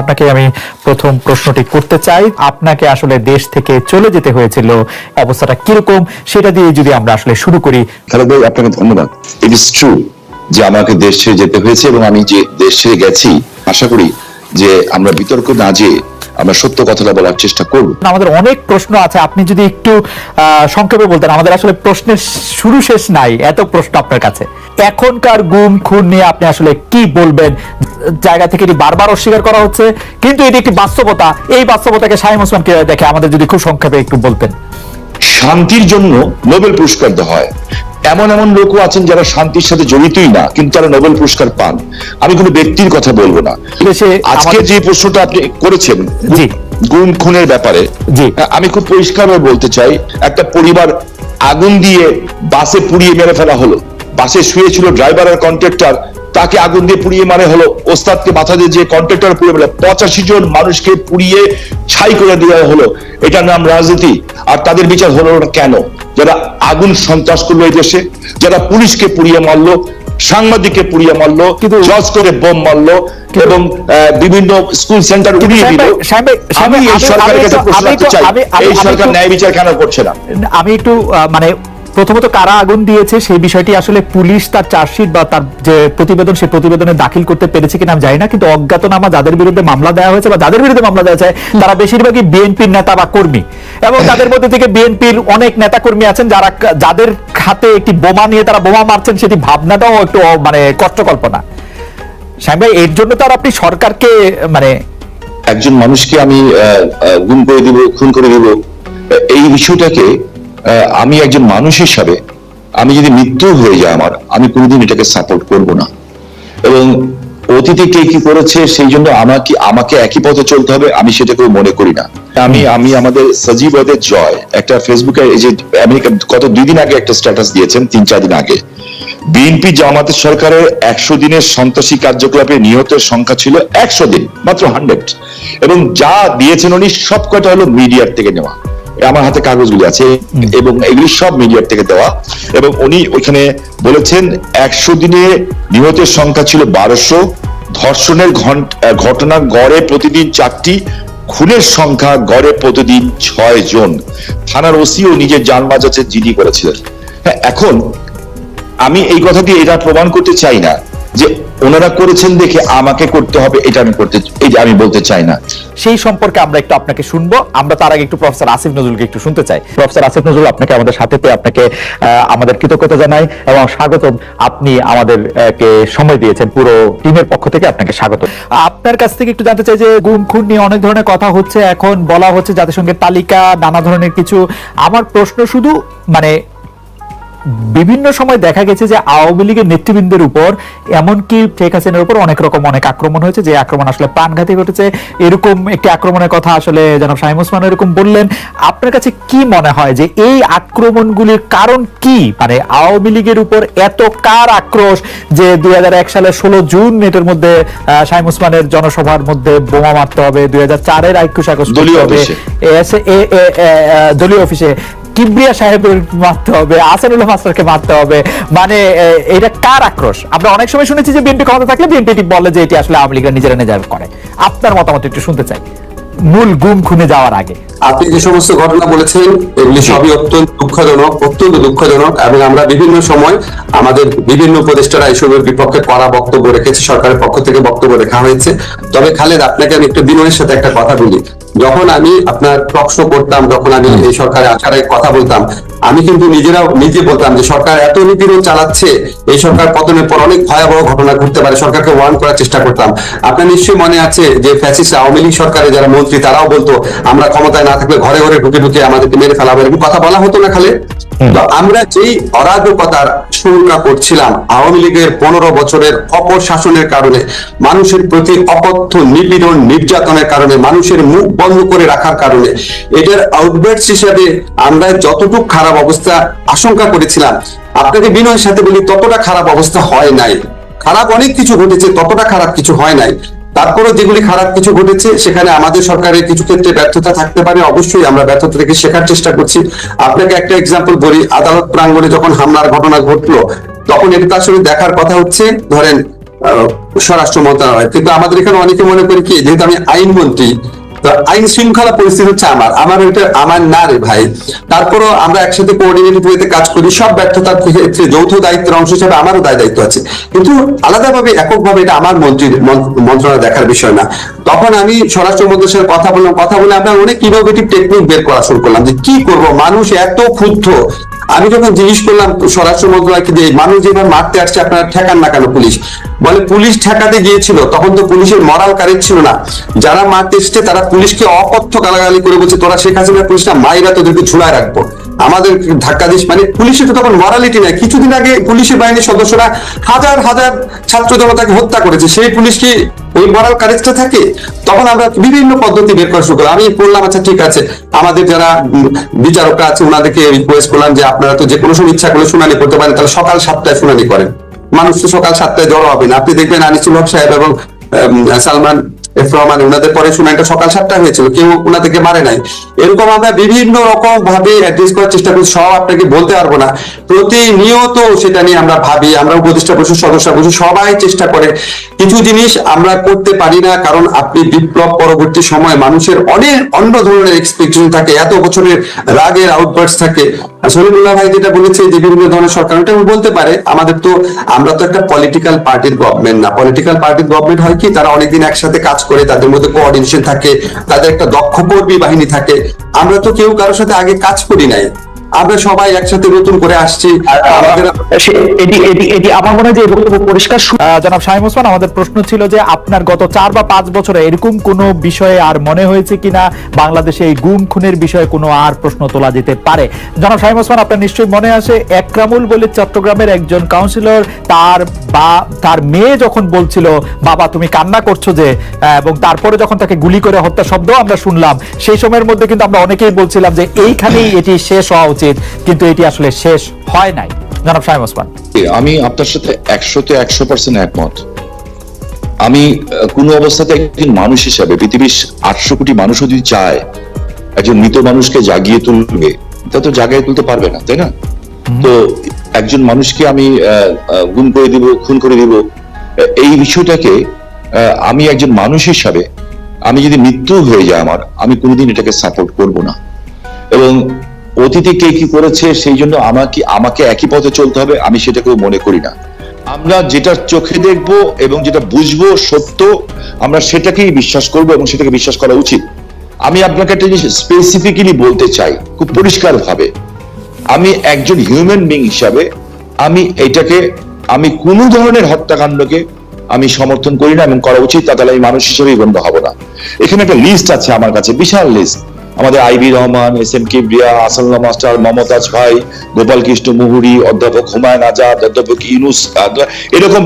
আপনাকে আমি প্রথম প্রশ্নটি করতে চাই। আপনাকে আসলে দেশ থেকে চলে যেতে হয়েছিল। অবস্থাটা কীরকম সেটা দিয়ে যদি আমরা আসলে শুরু করি। খালেদ ভাই, আপনাকে ধন্যবাদ। ইট ইস ট্রু যে আমাকে দেশ ছেড়ে যেতে হয়েছে এবং আমি যে দেশ ছেড়ে গেছি, আশা করি যে আমরা বিতর্ক না যেয়ে আমরা সত্য কথাটা বলার চেষ্টা করব। আমাদের অনেক প্রশ্ন আছে। আপনি যদি একটু সংক্ষেপে বলতেন আমাদের আসলে প্রশ্নের শুরু শেষ নাই এত প্রশ্ন আপনার কাছে। এখনকার গুম খুন নিয়ে আপনি আসলে কি বলবেন? জায়গা থেকে এটি বারবার অস্বীকার করা হচ্ছে কিন্তু এটি একটি বাস্তবতা। এই বাস্তবতাকে শাহিম ওসমান কীভাবে দেখে আমাদের যদি খুব সংক্ষেপে একটু বলতেন। শান্তির জন্য নোবেল পুরস্কার দেওয়া হয়। এমন এমন লোকও আছেন যারা শান্তির সাথে জড়িতই না কিন্তু তারা নোবেল পুরস্কার পান। আমি কোনো ব্যক্তির কথা বলব না। আজকে যে প্রশ্নটা আপনি করেছেন। গুম খুনের ব্যাপারে আমি খুব পরিষ্কারভাবে বলতে চাই একটা পরিবার আগুন দিয়ে বাসে পুড়িয়ে মেরে ফেলা হলো। বাসে শুয়েছিল ড্রাইভার আর কন্ট্রাক্টর তাকে আগুন দিয়ে পুড়িয়ে মারে হলো। ওস্তাদকে মাথা দিয়ে যে কন্ট্রাক্টর পুড়িয়ে মেরে পঁচাশি জন মানুষকে পুড়িয়ে ছাই করে দেওয়া হলো। এটার নাম রাজনীতি। আর তাদের বিচার হলো না কেন? যারা আগুন সন্ত্রাস করল এই দেশে যারা পুলিশকে পুড়িয়ে মারলো সাংবাদিককে পুড়িয়ে মারলো কিন্তু- জজ করে বোম মারলো এবং বিভিন্ন স্কুল সেন্টার উড়িয়ে দিল। আমি এই সরকারের কাছে প্রশ্ন রাখতে চাই। এই সরকার ন্যায় বিচার কেন করছে না? আমি একটু মানে প্রথমত কারা আগুন দিয়েছে সেই বিষয়টি আসলে পুলিশ তার চার্জশিট বা তার যে প্রতিবেদন সেই প্রতিবেদনে দাখিল করতে পেরেছে কিনা আমি জানি না কিন্তু অজ্ঞাতনামা যাদের বিরুদ্ধে মামলা দেওয়া হয়েছে বা যাদের বিরুদ্ধে মামলা দেওয়া হয়েছে তারা বেশিরভাগই বিএনপির নেতা বা কর্মী। এবং তাদের মধ্যে থেকে বিএনপির অনেক নেতা কর্মী আছেন যারা যাদের হাতে একটি বোমা নিয়ে তারা বোমা মারছেন সেটি ভাবনাটাও একটু মানে কষ্টকল্পনা। সাহেব ভাই এর জন্য তো আর আপনি সরকারকে মানে একজন মানুষকে আমি গুম করে দিব খুন করে দিব এই আহ, আমি একজন মানুষ হিসাবে আমি যদি মৃত্যু হয়ে যায় আমার, আমি কোনোদিন এটাকে সাপোর্ট করব না। এবং অতীতে কে কি করেছে সেই জন্য আমাকে আমাকে একই পথে চলতে হবে, আমি সেটাকেও মনে করি না। আমি আমি আমাদের সজীবদের জয়, একটা ফেসবুকে এই যে আমেরিকা গত দুই দিন আগে একটা স্ট্যাটাস দিয়েছেন, তিন চার দিন আগে। বিএনপি জামাতের সরকারের একশো দিনের সন্ত্রাসী কার্যকলাপে নিহতের সংখ্যা ছিল একশো দিন, মাত্র হান্ড্রেড এবং যা দিয়েছেন উনি সব কটা হলো মিডিয়ার থেকে নেওয়া। আমার হাতে কাগজগুলি আছে এবং এগুলি সব মিডিয়ার থেকে দেওয়া। এবং উনি ওইখানে বলেছেন একশো দিনে নিহতের সংখ্যা ছিল বারোশো। ধর্ষণের ঘটনা গড়ে প্রতিদিন চারটি খুনের সংখ্যা গড়ে প্রতিদিন ছয় জন। থানার ওসিও নিজের যান বাঁচাচ্ছে জিডি করেছিলেন। হ্যাঁ এখন আমি এই কথা দিয়ে এটা প্রমাণ করতে চাই না। যে ওনারা করেছেন দেখে আমাকে করতে হবে এটা আমি করতে এই যে আমি বলতে চাই না। সেই সম্পর্কে আমরা একটু আপনাকে শুনব। আমরা তার আগে একটু প্রফেসর আসিফ নজরুলকে একটু শুনতে চাই। প্রফেসর আসিফ নজরুল আপনাকে আমাদের সাথে পেয়ে আপনাকে আহ, আমাদের কৃতজ্ঞতা জানাই এবং স্বাগত আপনি আমাদের কে সময় দিয়েছেন পুরো টিমের পক্ষ থেকে আপনাকে স্বাগত। আপনার কাছ থেকে একটু জানতে চাই যে গুম খুন নিয়ে অনেক ধরনের কথা হচ্ছে। এখন বলা হচ্ছে জাতিসংঘের তালিকা নানা ধরনের কিছু। আমার প্রশ্ন শুধু মানে বিভিন্ন সময় দেখা গেছে যে আওয়ামী লীগের নেতৃবৃন্দের উপর এমনকি শেখ হাসিনার উপর অনেক রকম অনেক আক্রমণ হয়েছে যে আক্রমণ আসলে প্রাণঘাতী ঘটেছে। এরকম একটি আক্রমণের কথা আসলে জনাব শাহিম ওসমান এরকম বললেন। আপনার কাছে কি মনে হয় যে এই আক্রমণগুলির কারণ কি? মানে আওয়ামী লীগের উপর এত কার আক্রোশ যে দুই হাজার এক সালে ষোলো জুন এটার মধ্যে শাহিম ওসমানের জনসভার মধ্যে বোমা মারতে হবে দুই হাজার চারের আইকুশ আগস্ট দলীয় অফিসে। কিবরিয়া সাহেবের মারতে হবে আসানুল্লাহ মাস্টারকে মারতে হবে। মানে এটা কার আক্রোশ? আমরা অনেক সময় শুনেছি যে বিএনপি ক্ষমতা থাকলে বিএনপি বলে যে এটি আসলে আওয়ামী লীগের নিজেরা নিজেরা করে। আপনার মতামত একটু শুনতে চাই। মূল গুম খুনে যাওয়ার আগে। আপনি যে সমস্ত ঘটনা বলেছেন এগুলি সবই অত্যন্ত দুঃখজনক অত্যন্ত দুঃখজনক এবং আমরা বিভিন্ন সময় আমাদের বিভিন্ন উপদেষ্টারা এসবের বিপক্ষে কড়া বক্তব্য রেখেছে সরকারের পক্ষ থেকে বক্তব্য রেখা হয়েছে। তবে খালেদ আপনাকে আমি একটু বিনয়ের সাথে একটা কথা বলি। যখন আমি আপনার শো করতাম যখন আমি এই সরকারে আসার কথা বলতাম আমি কিন্তু নিজেরাও নিজে বলতাম যে সরকার এত নিপীড়ন চালাচ্ছে এই সরকার পতনের পর অনেক ভয়াবহ ঘটনা ঘটতে পারে সরকারকে ওয়ার্ন করার চেষ্টা করতাম। আপনার নিশ্চয়ই মনে আছে যে ফ্যাসিস্ট আওয়ামী লীগ সরকারে যারা মন্ত্রী তারাও বলতো আমরা ক্ষমতায় না থাকলে ঘরে ঘরে ঢুকে ঢুকে আমাদেরকে মেরে ফেলাবো এরকম কথা বলা হতো না খালে। তো আমরা যেই অরাজকতার শঙ্কা করছিলাম আওয়ামী লীগের পনেরো বছরের অপর শাসনের কারণে মানুষের প্রতি অকথ্য নিপীড়ন নির্যাতনের কারণে মানুষের মুখ বন্ধ করে রাখার কারণে। এটার আউটবার্টস হিসাবে আমরা যতটুকু খারাপ অবস্থা আশঙ্কা করেছিলাম, আপনাকে বিনয়ের সাথে বলি ততটা খারাপ অবস্থা হয় নাই। খারাপ অনেক কিছু ঘটেছে, ততটা খারাপ কিছু হয় নাই। তারপরও যেগুলি খারাপ কিছু ঘটেছে, সেখানে আমাদের সরকারের কিছু ক্ষেত্রে ব্যর্থতা থাকতে পারে, অবশ্যই আমরা ব্যর্থতা থেকে শেখার চেষ্টা করছি। আপনাকে একটা এক্সাম্পল বলি, আদালত প্রাঙ্গণে যখন হামলার ঘটনা ঘটলো, তখন এটা আসলে দেখার কথা হচ্ছে, ধরেন স্বরাষ্ট্র মন্ত্রণালয়। কিন্তু আমাদের এখানে অনেকে মনে করে কি, যেহেতু আমি আইনমন্ত্রী আইন শৃঙ্খলা পরিস্থিতি হচ্ছে আমার। আমার ওইটা আমার না রে ভাই। তারপরও আমরা একসাথে কোঅর্ডিনেটেড ওয়েতে কাজ করি, সব ব্যর্থতার ক্ষেত্রে যৌথ দায়িত্বের অংশ হিসেবে আমারও দায় দায়িত্ব আছে। কিন্তু আলাদাভাবে, এককভাবে এটা আমার মন্ত্রীর মন্ত্রণা দেখার বিষয় না। তখন আমি স্বরাষ্ট্র মন্ত্রীর সাথে কথা বললাম, কথা বলে আমরা অনেক ইনোভেটিভ টেকনিক বের করা শুরু করলাম যে কি করব? মানুষ এত ক্ষুব্ধ। আমি যখন জিজ্ঞেস করলাম স্বরাষ্ট্র মন্ত্রণালয়কে যে মানুষ যেভাবে মারতে আসছে, আপনারা ঠেকান না কেন পুলিশ? বলে পুলিশ ঠেকাতে গিয়েছিল, তখন তো পুলিশের মরাল কারেজ ছিল না। যারা মারতে এসছে, তারা পুলিশকে অকথ্য গালাগালি করে বলছে, তোরা শেখ হাসিনা পুলিশটা মাইরা তোদেরকে ঝুলায় রাখব। আমাদের ধাক্কা দিস। মানে পুলিশের তো তখন মরালিটি নাই। কিছুদিন আগে পুলিশের বাহিনীর সদস্যরা হাজার হাজার ছাত্র জনতাকে হত্যা করেছে। সেই পুলিশ কি ওই মরাল কারেজটা থাকে? তখন আমরা বিভিন্ন পদ্ধতি বের করা শুরু করলাম। আমি বললাম আচ্ছা ঠিক আছে। আমাদের যারা বিচারকরা আছে ওনাদেরকে রিকোয়েস্ট করলাম যে আপনারা তো যে কোনো সময় ইচ্ছা করলে শুনানি করতে পারেন। তাহলে সকাল সাতটায় শুনানি করেন। মানুষ তো সকাল সাতটায় জড়ো হবে না। আপনি দেখবেন আনিসুল হক সাহেব এবং সালমান এফ রহমান পরে শুনানিটা সকাল সাতটা হয়েছিল, কেউ ওনাদেরকে মারে নাই। এরকম আমরা বিভিন্ন রকম ভাবে অ্যাড্রেস করার চেষ্টা করি, সব আপনাকে বলতে পারব না। প্রতিনিয়ত সেটা নিয়ে আমরা ভাবি, আমরা উপদেষ্টা পরিষদ সদস্য বসে, সবাই চেষ্টা করে। কিছু জিনিস আমরা করতে পারি না, কারণ আপনি বিপ্লব পরবর্তী সময় মানুষের অনেক অন্য ধরনের এক্সপেকটেশন থাকে, এত বছরের রাগের আউটবার্স থাকে। সলিমুল্লাহ ভাই যেটা বলেছে যে বিভিন্ন ধরনের সরকার ওটা বলতে পারে, আমাদের তো, আমরা তো একটা পলিটিক্যাল পার্টির গভর্নমেন্ট না। পলিটিক্যাল পার্টির গভর্নমেন্ট হয় কি, তারা অনেকদিন একসাথে কাজ করে, তাদের মধ্যে কোঅর্ডিনেশন থাকে, তাদের একটা দক্ষ কর্মী বাহিনী থাকে। আমরা তো কেউ কারোর সাথে আগে কাজ করি নাই। আমরা সবাই একসাথে নতুন করে আসছি। এটি এটি এটি আমার মনে হয় যে বক্তব্য পরিষ্কার জনাব শাহিম ওসমান আমাদের প্রশ্ন ছিল যে আপনার গত চার বা পাঁচ বছরে এরকম কোনো বিষয়ে আর মনে হয়েছে কিনা? বাংলাদেশে এই গুম খুনের বিষয়ে কোনো আর প্রশ্ন তোলা যেতে পারে। জনাব শাহিম ওসমান আপনার নিশ্চয়ই মনে আছে একরামুল বলে চট্টগ্রামের একজন কাউন্সিলর তার বা তার মেয়ে যখন বলছিল বাবা তুমি কান্না করছ যে এবং তারপরে যখন তাকে গুলি করে হত্যা শব্দ আমরা শুনলাম সেই সময়ের মধ্যে কিন্তু আমরা অনেকেই বলছিলাম যে এইখানেই এটি শেষ হওয়া উচিত। কিন্তু এটি আসলে শেষ হয় নাই। জনাব শাহিম ওসমান। আমি আপনার সাথে একশোতে একশো পার্সেন্ট একমত। আমি কোনো অবস্থাতে একজন মানুষ হিসাবে পৃথিবীর আটশো কোটি মানুষও যদি চায় একজন মৃত মানুষকে জাগিয়ে তুলবে তা তো জাগিয়ে তুলতে পারবে না তাই না? তো একজন মানুষকে আমি গুম করে দিব খুন করে দিব এই বিষয়টাকে আমি একজন মানুষ হিসাবে আমি যদি মৃত্যু হয়ে যায় আমার আমি কোনোদিন এটাকে সাপোর্ট করব না। এবং অতীতে কে কি করেছে, সেই জন্য আমাকে আমাকে একই পথে চলতে হবে, আমি সেটাকেও মনে করি না। আমরা যেটা চোখে দেখব এবং যেটা বুঝব সত্য, আমরা সেটাকেই বিশ্বাস করব এবং সেটাকে বিশ্বাস করা উচিত। আমি আপনাকে একটা জিনিস স্পেসিফিক্যালি বলতে চাই, খুব পরিষ্কার ভাবে আমি একজন হিউম্যান বিং হিসাবে, আমি এটাকে, আমি কোনো ধরনের হত্যাকাণ্ডকে আমি সমর্থন করি না এবং করা উচিত, তা তাহলে আমি মানুষ হিসেবেই গণ্য হব না। এখানে একটা লিস্ট আছে আমার কাছে, বিশাল লিস্ট আমাদের I B Rahman S M Kibria Ahsanullah master Momtaz ভাই গোপাল কৃষ্ণ মুহুরি অধ্যাপক হুমায়ুন আজাদ অধ্যাপক ইউনুস এরকম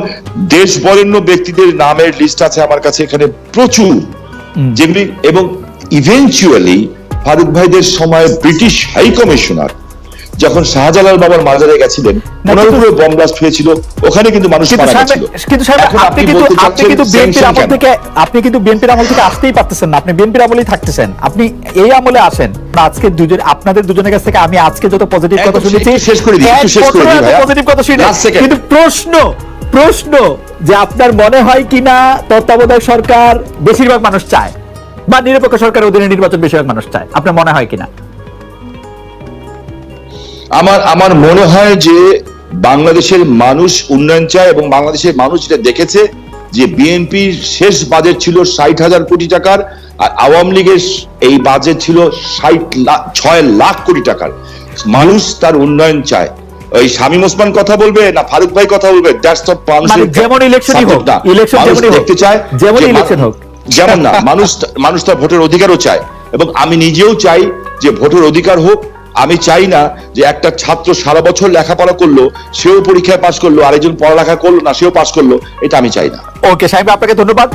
দেশ বরেণ্য ব্যক্তিদের নামের লিস্ট আছে আমার কাছে এখানে প্রচুর। যেগুলি এবং ইভেনচুয়ালি ফারুক ভাইদের সময় ব্রিটিশ হাই কমিশনার যখন শাহজালাল বাবার মাজারে গেছিলেন ওনার উপরে বোম ব্লাস্ট হয়েছিল ওখানে কিন্তু মানুষ মারা গেছিল। কিন্তু এখন আপনি কিন্তু আপনি কিন্তু বিএনপির আমল থেকে আপনি কিন্তু বিএনপির আমল থেকে আসতেই পারতেছেন না। আপনি বিএনপির আমলেই থাকতেছেন। আপনি এই আমলে আসেন। আজকে দুজন আপনাদের দুজনের কাছ থেকে আমি আজকে যত পজিটিভ কথা শুনেছি শেষ করে দিই, একটু শেষ করে দিই। পজিটিভ কথা শুনি কিন্তু প্রশ্ন প্রশ্ন যে আপনার মনে হয় কিনা তত্ত্বাবধায়ক সরকার বেশিরভাগ মানুষ চায়? বা নিরপেক্ষ সরকারের অধীনে নির্বাচন বেশিরভাগ মানুষ চায়। আপনার মনে হয় কিনা? আমার আমার মনে হয় যে বাংলাদেশের মানুষ উন্নয়ন চায় এবং বাংলাদেশের মানুষ যেটা দেখেছে যে বিএনপির শেষ বাজেট ছিল ষাট হাজার কোটি টাকার আর আওয়ামী লীগের এই বাজেট ছিল ষাট লাখ ছয় লাখ কোটি টাকার। মানুষ তার উন্নয়ন চায়। ওই শামীম ওসমান কথা বলবে না ফারুক ভাই কথা বলবে? দ্যাটস মানে যেমন ইলেকশনই হোক, ইলেকশন যেমনই দেখতে চায় যেমনই যে মা- ইলেকশন হোক। যেমন না মানুষ মানুষ তার ভোটের অধিকারও চায়। এবং আমি নিজেও চাই যে ভোটের অধিকার হোক আমি চাই না যে একটা ছাত্র সারা বছর লেখাপড়া করল, সেও পরীক্ষায় পাশ করল, আরেকজন পড়ালেখা করল না, সেও পাশ করল, এটা আমি চাই না। ওকে সাহেব, আপনাকে ধন্যবাদ।